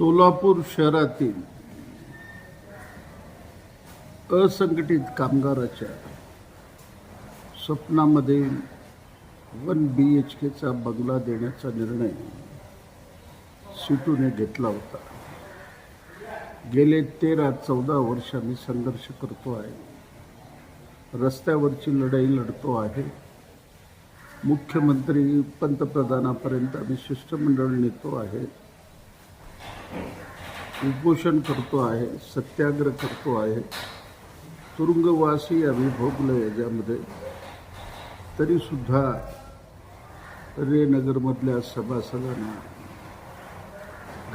सोलापूर शहरातील असंघटित कामगाराच्या स्वप्नामध्ये वन बी एच केचा बंगला देण्याचा निर्णय सिटूने घेतला होता. गेले तेरा चौदा वर्ष मी संघर्ष करतो आहे. रस्त्यावरची लढाई लढतो आहे. मुख्यमंत्री पंतप्रधानापर्यंत आम्ही शिष्टमंडळ नेतो आहे. उपोषण करतो आहे सत्याग्रह करतो आहे. तुरुंगवासी आम्ही भोगलो याच्यामध्ये. तरीसुद्धा रेनगरमधल्या सभासदांना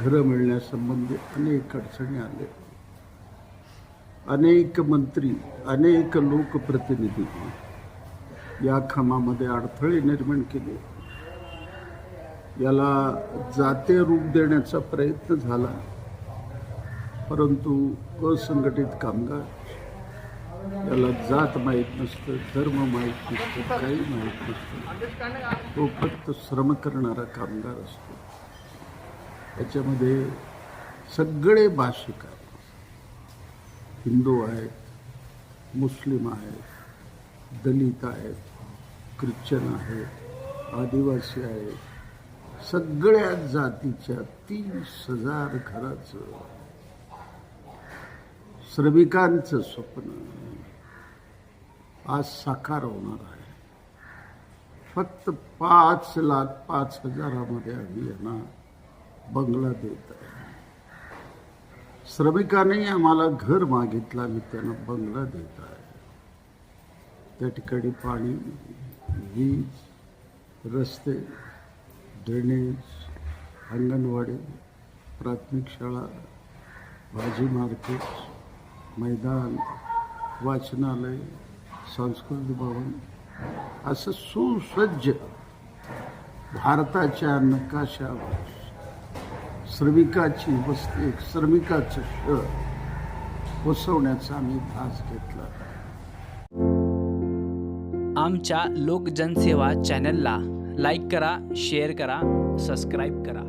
घरं मिळण्यासंबंधी अनेक अडचणी आले अनेक मंत्री अनेक लोकप्रतिनिधी या कामामध्ये अडथळे निर्माण केले. याला जाते रूप देण्याचा प्रयत्न झाला. परंतु असंघटित कामगार याला जात माहीत नसतं धर्म माहीत नसतं काही माहीत नसतं. तो फक्त श्रम करणारा कामगार असतो. त्याच्यामध्ये सगळे भाषिक आहेत हिंदू आहेत मुस्लिम आहेत दलित आहेत ख्रिश्चन आहेत आदिवासी आहेत सगळ्या जातीच्या तीस हजार घराचं श्रमिकांचं स्वप्न. आज साकार होणार आहे. फक्त पाच लाख पाच हजारामध्ये आम्ही यांना बंगला देत आहे श्रमिकांनी आम्हाला घर मागितलं आम्ही त्यांना बंगला देत आहे त्या ठिकाणी पाणी वीज रस्ते ड्रेनेज अंगणवाडी प्राथमिक शाळा भाजी मार्केट मैदान वाचनालय सांस्कृतिक भवन असं सुसज्ज भारताच्या नकाशावर श्रमिकाची वस्ती एक श्रमिकाचं शहर वसवण्याचा आम्ही भास घेतला. आमच्या लोकजनसेवा चॅनलला लाईक करा शेअर करा सबस्क्राईब करा.